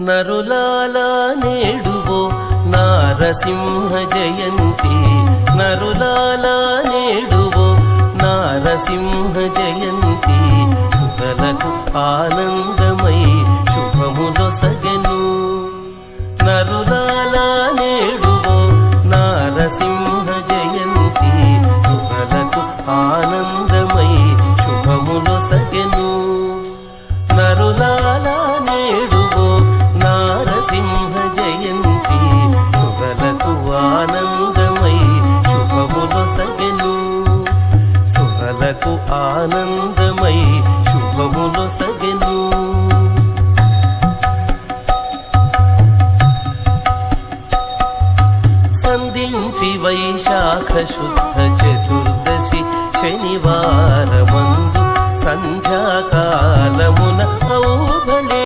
నరులాలా నేడువో నారసింహ జయంతి. నరులాలా నేడువో నారసింహ జయంతి. సుతలకు ఆనందమై మనకు ఆనందమై శుభములు శుభములొసగెను సంధించి వైశాఖ శుద్ధ చతుర్దశి శనివారం